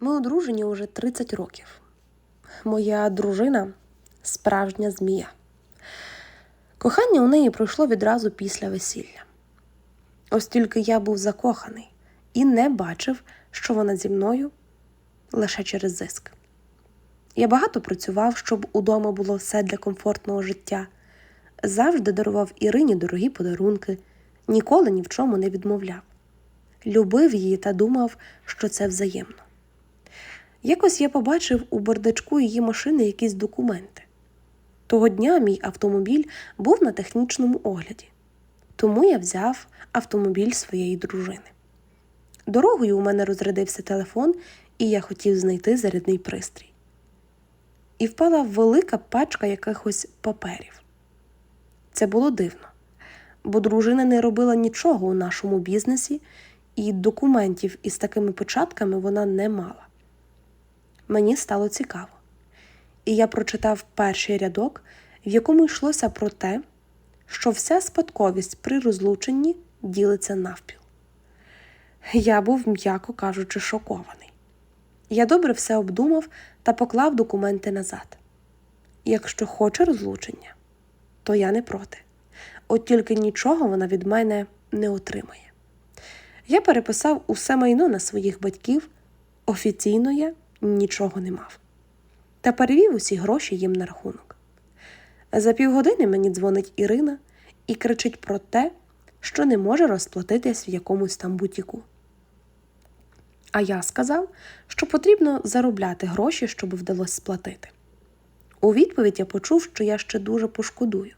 Ми одружені уже 30 років. Моя дружина справжня змія. Кохання у неї пройшло відразу після весілля. Ось тільки я був закоханий і не бачив, що вона зі мною лише через зиск. Я багато працював, щоб удома було все для комфортного життя, завжди дарував Ірині дорогі подарунки, ніколи ні в чому не відмовляв. Любив її та думав, що це взаємно. Якось я побачив у бардачку її машини якісь документи. Того дня мій автомобіль був на технічному огляді, тому я взяв автомобіль своєї дружини. Дорогою у мене розрядився телефон, і я хотів знайти зарядний пристрій. І впала велика пачка якихось паперів. Це було дивно, бо дружина не робила нічого у нашому бізнесі, і документів із такими початками вона не мала. Мені стало цікаво, і я прочитав перший рядок, в якому йшлося про те, що вся спадковість при розлученні ділиться навпіл. Я був, м'яко кажучи, шокований. Я добре все обдумав та поклав документи назад. Якщо хоче розлучення, то я не проти. От тільки нічого вона від мене не отримає. Я переписав усе майно на своїх батьків, офіційно я нічого не мав. Та перевів усі гроші їм на рахунок. За півгодини мені дзвонить Ірина і кричить про те, що не може розплатитись в якомусь там бутіку. А я сказав, що потрібно заробляти гроші, щоб вдалося сплатити. У відповідь я почув, що я ще дуже пошкодую.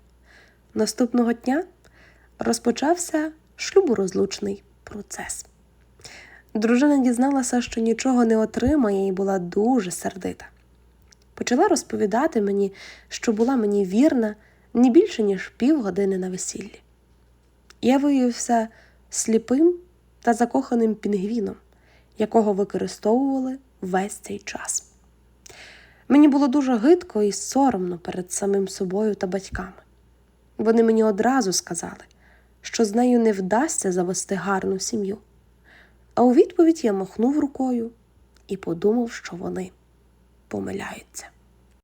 Наступного дня розпочався шлюборозлучний процес. Дружина дізналася, що нічого не отримає, і була дуже сердита. Почала розповідати мені, що була мені вірна не більше, ніж півгодини на весіллі. Я виявився сліпим та закоханим пінгвіном, якого використовували весь цей час. Мені було дуже гидко і соромно перед самим собою та батьками. Вони мені одразу сказали, що з нею не вдасться завести гарну сім'ю. А у відповідь я махнув рукою і подумав, що вони помиляються.